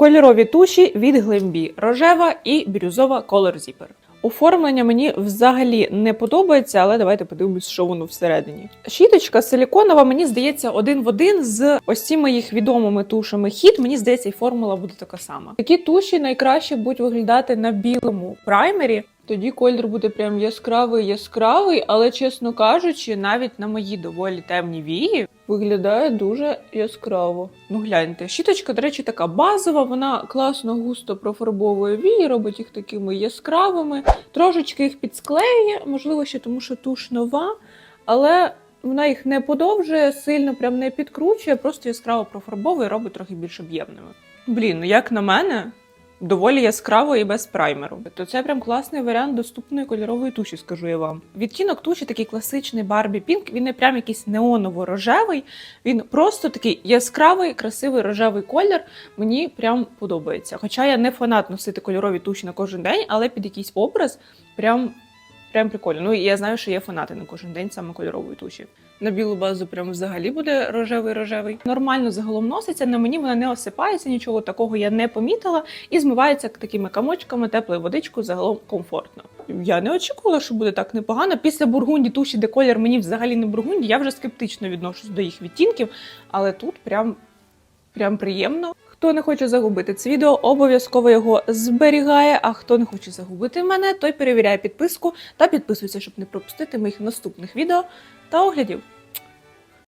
Кольорові туші від глимбі, рожева і бірюзова Color Zipper. Оформлення мені взагалі не подобається, але давайте подивимось, що воно всередині. Щіточка силіконова, мені здається, один в один з ось цими їх відомими тушами хід. Мені здається, і формула буде така сама. Такі туші найкраще будуть виглядати на білому праймері. Тоді колір буде прям яскравий, яскравий, але чесно кажучи, навіть на мої доволі темні вії виглядає дуже яскраво. Ну гляньте, щіточка, до речі, така базова, вона класно густо профарбовує вії, робить їх такими яскравими, трошечки їх підсклеює, можливо, ще тому, що туш нова, але вона їх не подовжує, сильно прям не підкручує, просто яскраво профарбовує, робить трохи більш об'ємними. Блін, ну як на мене, доволі яскраво і без праймеру. То це прям класний варіант доступної кольорової туші, скажу я вам. Відтінок туші такий класичний Барбі Пінк. він не прям якийсь неоново-рожевий, він просто такий яскравий, красивий рожевий колір. Мені прям подобається. Хоча я не фанат носити кольорові туші на кожен день, але під якийсь образ прям. Прям прикольно. Ну я знаю, що є фанати на кожен день саме кольорової туші. На білу базу прям взагалі буде рожевий рожевий. Нормально загалом носиться. На мені вона не осипається, нічого такого я не помітила. І змивається такими камочками, теплою водичкою загалом комфортно. Я не очікувала, що буде так непогано. Після бургунді туші, де колір мені взагалі не бургунді, я вже скептично відношусь до їх відтінків, але тут прям, прям приємно. Хто не хоче загубити це відео, обов'язково його зберігає. А хто не хоче загубити мене, той перевіряє підписку та підписується, щоб не пропустити моїх наступних відео та оглядів.